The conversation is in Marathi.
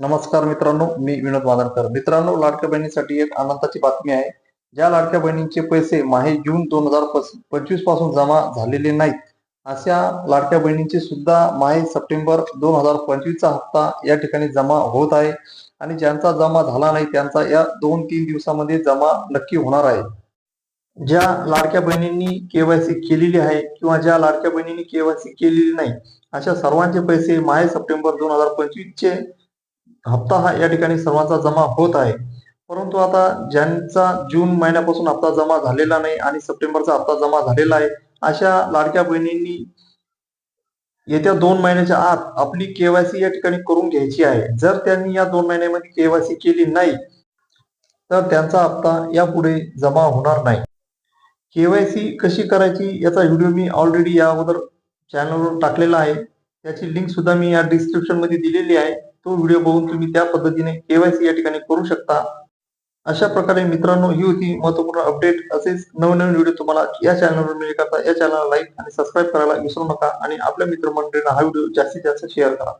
नमस्कार मित्रांनो मी विनोद वादनकर मित्रांनो लाडक्या बहिणीसाठी एक आनंदाची बातमी आहे. ज्या लाडक्या बहिणींचे पैसे माहे जून दोन हजार पंचवीसपासून जमा झालेले नाहीत अशा लाडक्या बहिणींचे सुद्धा माहे सप्टेंबर दोन हजार पंचवीसचा हप्ता या ठिकाणी जमा होत आहे आणि ज्यांचा जमा झाला नाही त्यांचा या दोन तीन दिवसामध्ये जमा नक्की होणार आहे. ज्या लाडक्या बहिणींनी केवायसी केलेली आहे किंवा ज्या लाडक्या बहिणींनी केवायसी केलेली नाही अशा सर्वांचे पैसे माहे सप्टेंबर दोन हजार पंचवीसचे हप्ता हा या ठिकाणी सर्वांचा जमा होत आहे. परंतु आता ज्यांचा जून महिन्यापासून हप्ता जमा झालेला नाही आणि सप्टेंबरचा हप्ता जमा झालेला आहे अशा लाडक्या बहिणींनी येत्या दोन महिन्याच्या आत आपली केवायसी या ठिकाणी करून घ्यायची आहे. जर त्यांनी या दोन महिन्यामध्ये केवायसी केली नाही तर त्यांचा हप्ता यापुढे जमा होणार नाही. केवायसी कशी करायची याचा व्हिडिओ मी ऑलरेडी या अगोदर चॅनलवर टाकलेला आहे. त्याची लिंक सुद्धा मी या डिस्क्रिप्शनमध्ये दिलेली आहे. तो व्हिडिओ बघून तुम्ही त्या पद्धतीने केवायसी या ठिकाणी करू शकता. अशा प्रकारे मित्रांनो ही होती महत्त्वपूर्ण अपडेट असेच नवनवीन व्हिडिओ तुम्हाला या चॅनलवर मिळेल. करता या चॅनलला लाईक आणि सबस्क्राईब करायला विसरू नका. आणि आपल्या मित्रमंडळींना हा व्हिडिओ जास्तीत जास्त शेअर करा.